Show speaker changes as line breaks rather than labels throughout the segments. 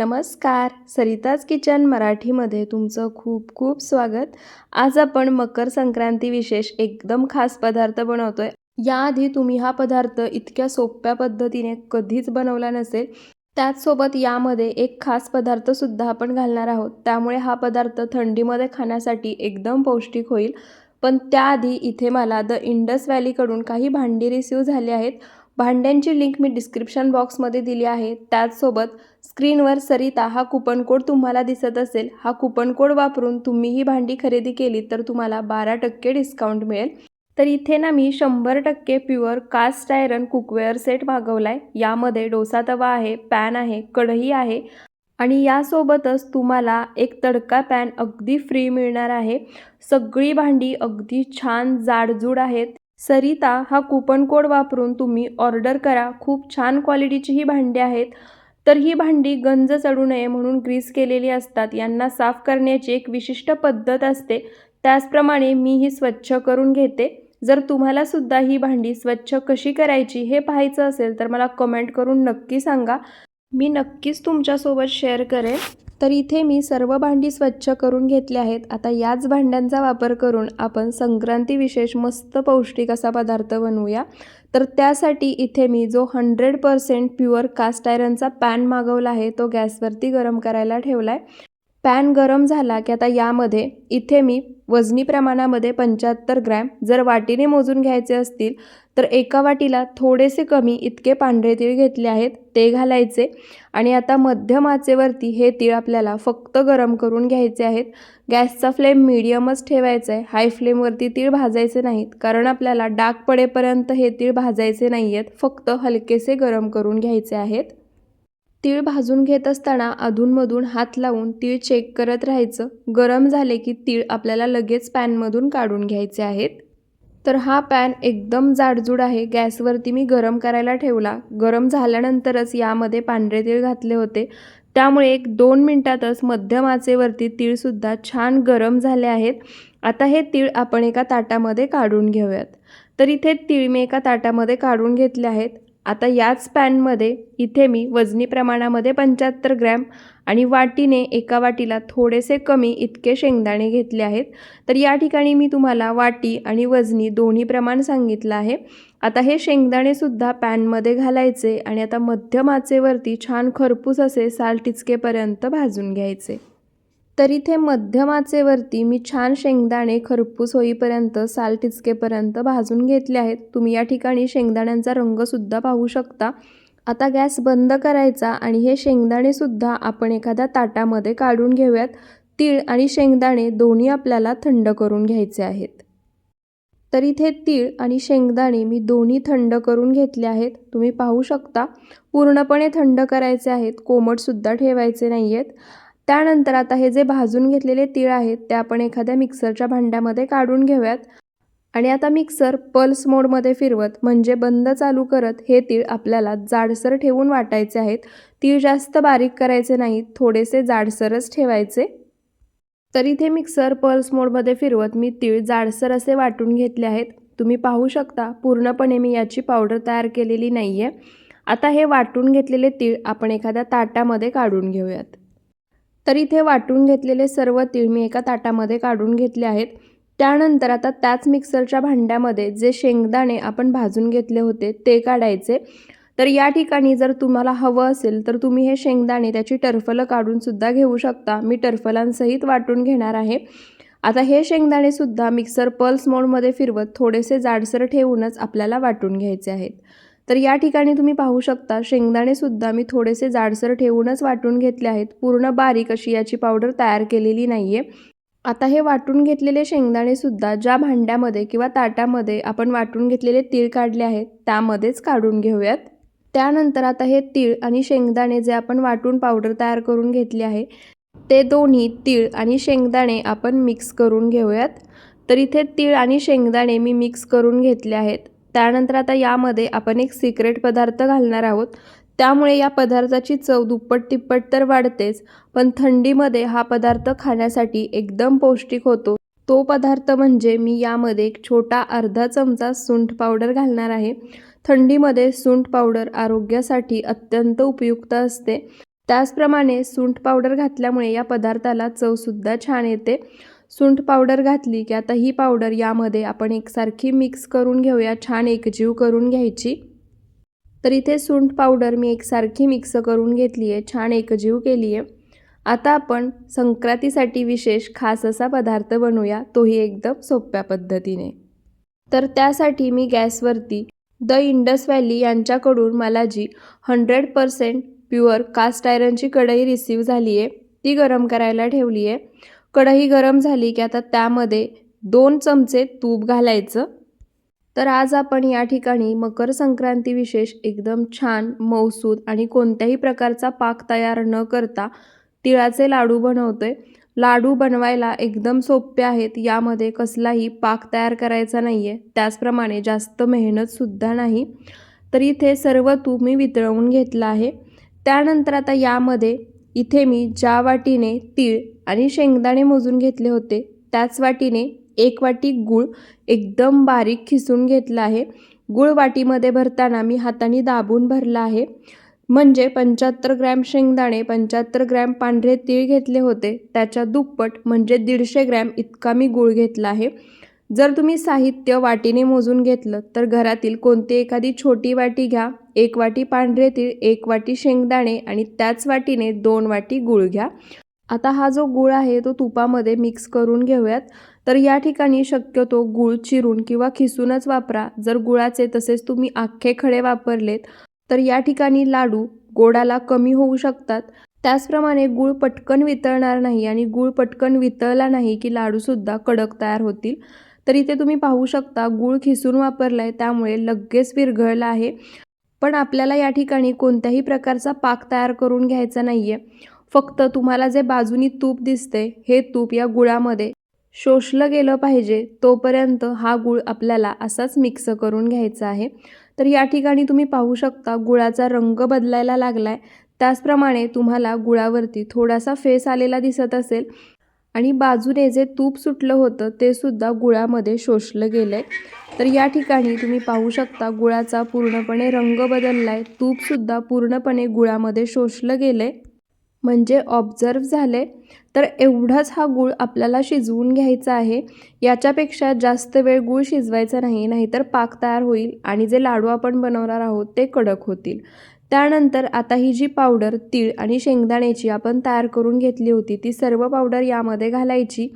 नमस्कार. सरिताज किचन मराठीमध्ये तुमचं खूप खूप स्वागत. आज आपण मकर संक्रांती विशेष एकदम खास पदार्थ बनवतोय. याआधी तुम्ही हा पदार्थ इतक्या सोप्या पद्धतीने कधीच बनवला नसेल त्याचसोबत यामध्ये एक खास पदार्थसुद्धा आपण घालणार आहोत. त्यामुळे हा पदार्थ थंडीमध्ये खाण्यासाठी एकदम पौष्टिक होईल. पण त्याआधी इथे मला द इंडस व्हॅलीकडून काही भांडी रिसीव झाली आहेत. भांड्यांची लिंक मी डिस्क्रिप्शन बॉक्समध्ये दिली आहे. त्याचसोबत स्क्रीनवर सरिता हा कुपन कोड तुम्हाला दिसत असेल. हा कुपन कोड वापरून तुम्ही ही भांडी खरेदी केली तर तुम्हाला बारा टक्के डिस्काउंट मिळेल. तर इथे ना मी शंभर टक्के pure cast iron cookware set मागवला आहे यामध्ये डोसा तवा आहे पॅन आहे कढई आहे. आणि यासोबतच तुम्हाला एक तडका पॅन अगदी फ्री मिळणार आहे. सगळी भांडी अगदी छान जाडजूड आहेत. सरिता हा कुपन कोड वापरून तुम्ही ऑर्डर करा. खूप छान क्वालिटीची ही भांडी आहेत. तर ही भांडी गंज चढू नये म्हणून ग्रीस केलेली असतात. यांना साफ करण्याची एक विशिष्ट पद्धत असते. त्याचप्रमाणे मी ही स्वच्छ करून घेते. जर तुम्हाला सुद्धा ही भांडी स्वच्छ कशी करायची हे पाहायचं असेल तर मला कमेंट करून नक्की सांगा. मी नक्कीच तुमच्यासोबत शेअर करेन. तर इथे मी सर्व भांडी स्वच्छ करून घेतली आहेत. आता याच भांड्यांचा वापर करून आपण संक्रांती विशेष मस्त पौष्टिक असा पदार्थ बनवूया. तर त्यासाठी इथे मी जो हंड्रेड पर्सेंट प्युअर कास्ट आयरनचा पॅन मागवला आहे तो गॅसवरती गरम करायला ठेवला आहे पॅन गरम झाला की आता यामध्ये इथे मी वजनी प्रमाणामध्ये पंच्याहत्तर ग्रॅम जर वाटीने मोजून घ्यायचे असतील तर एका वाटीला थोडेसे कमी इतके पांढरे तीळ घेतले आहेत ते घालायचे. आणि आता मध्यम आचेवरती हे तीळ आपल्याला फक्त गरम करून घ्यायचे आहेत. गॅसचा फ्लेम मिडियमच ठेवायचा आहे. हाय फ्लेमवरती तीळ भाजायचे नाहीत कारण आपल्याला डाग पडेपर्यंत हे तीळ भाजायचे नाही आहेत फक्त हलकेसे गरम करून घ्यायचे आहेत. तीळ भाजून घेत असताना अधूनमधून हात लावून तीळ चेक करत राहायचं. गरम झाले की तीळ आपल्याला लगेच पॅनमधून काढून घ्यायचे आहेत. तर हा पॅन एकदम जाडजूड आहे. गॅसवरती मी गरम करायला ठेवला. गरम झाल्यानंतरच यामध्ये पांढरे तीळ घातले होते. त्यामुळे एक दोन मिनटातच मध्यम आचेवरती तीळसुद्धा छान गरम झाले आहेत. आता हे तीळ आपण एका ताटामध्ये काढून घेऊयात. तर इथे तीळ मी एका ताटामध्ये काढून घेतले आहेत. आता याच पॅनमध्ये इथे मी वजनी प्रमाणामध्ये पंच्याहत्तर ग्रॅम आणि वाटीने एका वाटीला थोडेसे कमी इतके शेंगदाणे घेतले आहेत. तर या ठिकाणी मी तुम्हाला वाटी आणि वजनी दोन्ही प्रमाण सांगितलं आहे. आता हे शेंगदाणेसुद्धा पॅनमध्ये घालायचे आणि आता मध्यम आचेवरती छान खरपूस असे साल टिचकेपर्यंत भाजून घ्यायचे. तर इथे मध्यम आचेवरती मी छान शेंगदाणे खरपूस होईपर्यंत साल टिचकेपर्यंत भाजून घेतले आहेत. तुम्ही या ठिकाणी शेंगदाण्यांचा रंगसुद्धा पाहू शकता. आता गॅस बंद करायचा आणि हे शेंगदाणेसुद्धा आपण एखाद्या ताटामध्ये काढून घेऊयात. तीळ आणि शेंगदाणे दोन्ही आपल्याला थंड करून घ्यायचे आहेत. तर इथे तीळ आणि शेंगदाणे मी दोन्ही थंड करून घेतले आहेत. तुम्ही पाहू शकता पूर्णपणे थंड करायचे आहेत. कोमटसुद्धा ठेवायचे नाही आहेत त्यानंतर आता हे जे भाजून घेतलेले तीळ आहेत ते आपण एखाद्या मिक्सरच्या भांड्यामध्ये काढून घेऊयात. आणि आता मिक्सर पल्स मोडमध्ये फिरवत म्हणजे बंद चालू करत हे तीळ आपल्याला जाडसर ठेवून वाटायचे आहेत. तीळ जास्त बारीक करायचे नाहीत थोडेसे जाडसरच ठेवायचे. तर इथे मिक्सर पल्स मोडमध्ये फिरवत मी तीळ जाडसर असे वाटून घेतले आहेत. तुम्ही पाहू शकता पूर्णपणे मी याची पावडर तयार केलेली नाही आहे आता हे वाटून घेतलेले तीळ आपण एखाद्या ताटामध्ये काढून घेऊयात. तर इथे वाटून घेतलेले सर्व तीळ मी एका ताटामध्ये काढून घेतले आहेत. त्यानंतर आता त्याच मिक्सरच्या भांड्यामध्ये जे शेंगदाणे आपण भाजून घेतले होते ते काढायचे. तर या ठिकाणी जर तुम्हाला हवं असेल तर तुम्ही हे शेंगदाणे त्याची टरफलं काढूनसुद्धा घेऊ शकता. मी टरफलांसहित वाटून घेणार आहे. आता हे शेंगदाणेसुद्धा मिक्सर पल्स मोडमध्ये फिरवत थोडेसे जाडसर ठेवूनच आपल्याला वाटून घ्यायचे आहेत. तर या ठिकाणी तुम्ही पाहू शकता शेंगदाणेसुद्धा मी थोडेसे जाडसर ठेवूनच वाटून घेतले आहेत. पूर्ण बारीक अशी याची पावडर तयार केलेली नाही आहे आता हे वाटून घेतलेले शेंगदाणेसुद्धा ज्या भांड्यामध्ये किंवा ताटामध्ये आपण वाटून घेतलेले तीळ काढले आहेत त्यामध्येच काढून घेऊयात. त्यानंतर आता हे तीळ आणि शेंगदाणे जे आपण वाटून पावडर तयार करून घेतली आहे ते दोन्ही तीळ आणि शेंगदाणे आपण मिक्स करून घेऊयात. तर इथे तीळ आणि शेंगदाणे मी मिक्स करून घेतले आहेत. त्यानंतर आता यामध्ये आपण एक सिक्रेट पदार्थ घालणार आहोत. त्यामुळे या पदार्थाची चव दुप्पट तिप्पट तर वाढतेच पण थंडीमध्ये हा पदार्थ खाण्यासाठी एकदम पौष्टिक होतो. तो पदार्थ म्हणजे मी यामध्ये एक छोटा अर्धा चमचा सुंठ पावडर घालणार आहे. थंडीमध्ये सुंठ पावडर आरोग्यासाठी अत्यंत उपयुक्त असते. त्याचप्रमाणे सुंठ पावडर घातल्यामुळे या पदार्थाला चवसुद्धा छान येते. सुंठ पावडर घातली की आता ही पावडर यामध्ये आपण एकसारखी मिक्स करून घेऊया छान एकजीव करून घ्यायची. तर इथे सुंठ पावडर मी एकसारखी मिक्स करून घेतली आहे छान एकजीव केली आहे आता आपण संक्रांतीसाठी विशेष खास असा पदार्थ बनवूया तोही एकदम सोप्या पद्धतीने. तर त्यासाठी मी गॅसवरती द इंडस व्हॅली यांच्याकडून मला जी हंड्रेड पर्सेंट प्युअर कास्ट आयरनची कढई रिसीव झाली आहे ती गरम करायला ठेवली आहे कढई गरम झाली की आता त्यामध्ये दोन चमचे तूप घालायचं. तर आज आपण या ठिकाणी मकर संक्रांती विशेष एकदम छान मौसूद आणि कोणत्याही प्रकारचा पाक तयार न करता तिळाचे लाडू बनवतोय. लाडू बनवायला एकदम सोपे आहेत यामध्ये कसलाही पाक तयार करायचा नाही आहे त्याचप्रमाणे जास्त मेहनतसुद्धा नाही. तर इथे सर्व तूप मी वितळवून घेतलं आहे. त्यानंतर आता यामध्ये इथे मी ज्या वाटीने तीळ आणि शेंगदाणे मोजून घेतले होते त्याच वाटीने एक वाटी गूळ एकदम बारीक खिसून घेतला आहे. गूळ वाटीमध्ये भरताना मी हाताने दाबून भरला आहे. म्हणजे पंच्याहत्तर ग्रॅम शेंगदाणे पंच्याहत्तर ग्रॅम पांढरे तीळ घेतले होते. त्याच्या दुप्पट म्हणजे दीडशे ग्रॅम इतका मी गूळ घेतला आहे. जर तुम्ही साहित्य वाटीने मोजून घेतलं तर घरातील कोणती एखादी छोटी वाटी घ्या. एक वाटी पांढरे तीळ एक वाटी शेंगदाणे आणि त्याच वाटीने दोन वाटी गूळ घ्या. आता हा जो गूळ आहे तो तुपामध्ये मिक्स करून घेऊयात. तर या ठिकाणी शक्यतो गूळ चिरून किंवा खिसूनच वापरा. जर गुळाचे तसेच तुम्ही आख्खे खडे वापरलेत तर या ठिकाणी लाडू गोडाला कमी होऊ शकतात. त्याचप्रमाणे गूळ पटकन वितळणार नाही आणि गूळ पटकन वितळला नाही की लाडूसुद्धा कडक तयार होतील. तर इथे तुम्ही पाहू शकता गूळ खिसून वापरला आहे त्यामुळे लगेच विरघळला आहे. पण आपल्याला या ठिकाणी कोणत्याही प्रकारचा पाक तयार करून घ्यायचा नाही आहे फक्त तुम्हाला जे बाजूनी तूप दिसते हे तूप या गुळामध्ये शोषलं गेलं पाहिजे तोपर्यंत हा गुळ आपल्याला असाच मिक्स करून घ्यायचा आहे. तर या ठिकाणी तुम्ही पाहू शकता गुळाचा रंग बदलायला लागला आहे त्याचप्रमाणे तुम्हाला गुळावरती थोडासा फेस आलेला दिसत असेल आणि बाजूने जे तूप सुटलं होतं ते सुद्धा गुळामध्ये शोषलं गेलं आहे तर या ठिकाणी तुम्ही पाहू शकता गुळाचा पूर्णपणे रंग बदलला आहे तूपसुद्धा पूर्णपणे गुळामध्ये शोषलं गेलं आहे म्हणजे ऑब्झर्व झाले तर एवढाच हा गूळ आपल्याला शिजवून घ्यायचा आहे. याच्यापेक्षा जास्त वेळ गूळ शिजवायचा नाही नाहीतर पाक तयार होईल आणि जे लाडू आपण बनवणार आहोत ते कडक होतील. त्यानंतर आता ही जी पावडर तीळ आणि शेंगदाण्याची आपण तयार करून घेतली होती ती सर्व पावडर यामध्ये घालायची.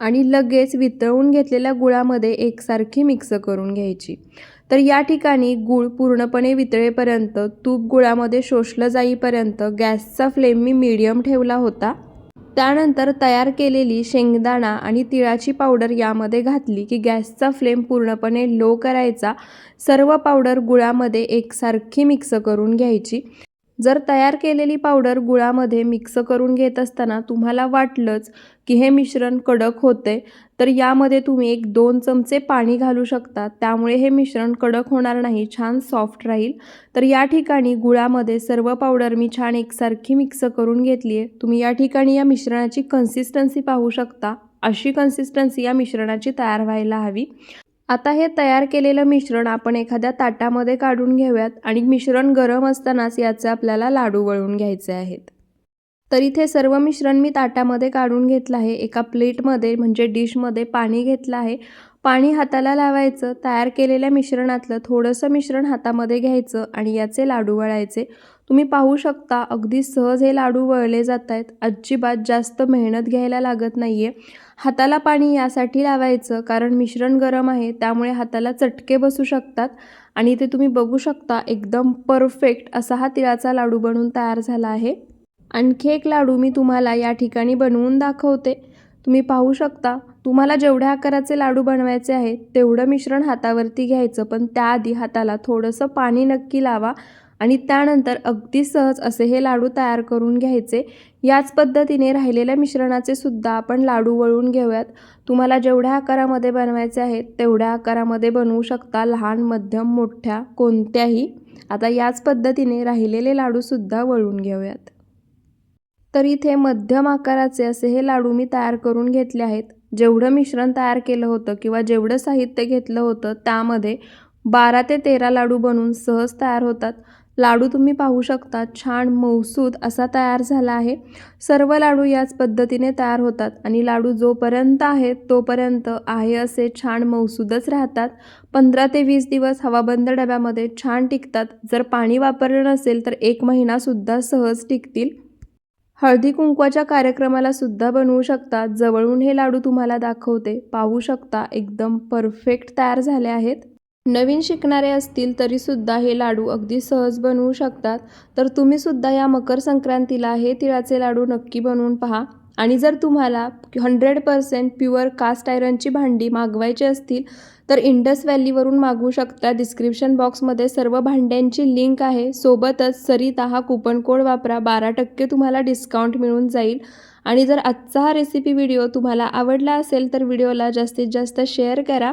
आणि लगेच वितळून घेतलेल्या गुळामध्ये एकसारखी मिक्स करून घ्यायची. तर या ठिकाणी गूळ पूर्णपणे वितळेपर्यंत तूप गुळामध्ये शोषलं जाईपर्यंत गॅसचा फ्लेम मी मीडियम ठेवला होता. त्यानंतर तयार केलेली शेंगदाणा आणि तिळाची पावडर यामध्ये घातली की गॅसचा फ्लेम पूर्णपणे लो करायचा. सर्व पावडर गुळामध्ये एकसारखी मिक्स करून घ्यायची. जर तयार केलेली पावडर गुळामध्ये मिक्स करून घेत असताना तुम्हाला वाटलंच की हे मिश्रण कडक होते तर यामध्ये तुम्ही एक दोन चमचे पाणी घालू शकता. त्यामुळे हे मिश्रण कडक होणार नाही छान सॉफ्ट राहील. तर या ठिकाणी गुळामध्ये सर्व पावडर मी छान एकसारखी मिक्स करून घेतली आहे तुम्ही या ठिकाणी या मिश्रणाची कन्सिस्टन्सी पाहू शकता. अशी कन्सिस्टन्सी या मिश्रणाची तयार व्हायला हवी. आता हे तयार केलेलं मिश्रण आपण एखाद्या ताटामध्ये काढून घेऊयात आणि मिश्रण गरम असतानाच याचे आपल्याला लाडू वळून घ्यायचे आहेत. तर इथे सर्व मिश्रण मी ताटामध्ये काढून घेतलं आहे. एका प्लेटमध्ये म्हणजे डिशमध्ये पाणी घेतलं आहे. पाणी हाताला लावायचं. तयार केलेल्या मिश्रणातलं थोडंसं मिश्रण हातामध्ये घ्यायचं आणि याचे लाडू वळायचे. तुम्ही पाहू शकता अगदी सहज हे लाडू वळले जात आहेत अजिबात जास्त मेहनत घ्यायला लागत नाही आहे हाताला पाणी यासाठी लावायचं कारण मिश्रण गरम आहे त्यामुळे हाताला चटके बसू शकतात. आणि इथे तुम्ही बघू शकता एकदम परफेक्ट असा हा तिळाचा लाडू बनवून तयार झाला आहे. आणखी एक लाडू मी तुम्हाला या ठिकाणी बनवून दाखवते. तुम्ही पाहू शकता तुम्हाला जेवढ्या आकाराचे लाडू बनवायचे आहेत तेवढं मिश्रण हातावरती घ्यायचं पण त्याआधी हाताला थोडंसं पाणी नक्की लावा. आणि त्यानंतर अगदी सहज असे हे लाडू तयार करून घ्यायचे. याच पद्धतीने राहिलेल्या मिश्रणाचे सुद्धा आपण लाडू वळून घेऊयात. तुम्हाला जेवढ्या आकारामध्ये बनवायचे आहेत तेवढ्या आकारामध्ये बनवू शकता लहान मध्यम मोठ्या कोणत्याही. आता याच पद्धतीने राहिलेले लाडूसुद्धा वळून घेऊयात. तर इथे मध्यम आकाराचे असे हे लाडू मी तयार करून घेतले आहेत. जेवढं मिश्रण तयार केलं होतं किंवा जेवढं साहित्य घेतलं होतं त्यामध्ये बारा ते तेरा लाडू बनवून सहज तयार होतात. लाडू तुम्ही पाहू शकता. छान मऊसूद असा तयार झाला आहे. सर्व लाडू याच पद्धतीने तयार होतात आणि लाडू जोपर्यंत आहेत तोपर्यंत आहे असे छान मऊसूदच राहतात. पंधरा ते वीस दिवस हवाबंद डब्यामध्ये छान टिकतात. जर पाणी वापरलं नसेल तर एक महिनासुद्धा सहज टिकतील. हळदी कुंकवाच्या कार्यक्रमाला सुद्धा बनवू शकता. जवळून हे लाडू तुम्हाला दाखवते. पाहू शकता एकदम परफेक्ट तयार झाले आहेत. नवीन शिकणारे असतील तरीसुद्धा हे लाडू अगदी सहज बनवू शकतात. तर तुम्हीसुद्धा या मकर संक्रांतीला हे तिळाचे लाडू नक्की बनवून पहा. आणि जर तुम्हाला हंड्रेड पर्सेंट प्युअर कास्ट आयरनची भांडी मागवायची असतील तर इंडस व्हॅलीवरून मागवू शकता. डिस्क्रिप्शन बॉक्समध्ये सर्व भांड्यांची लिंक आहे. सोबतच सरिता हा कुपन कोड वापरा. बारा टक्के तुम्हाला डिस्काउंट मिळून जाईल. आणि जर आजचा हा रेसिपी व्हिडिओ तुम्हाला आवडला असेल तर व्हिडिओला जास्तीत जास्त शेअर करा.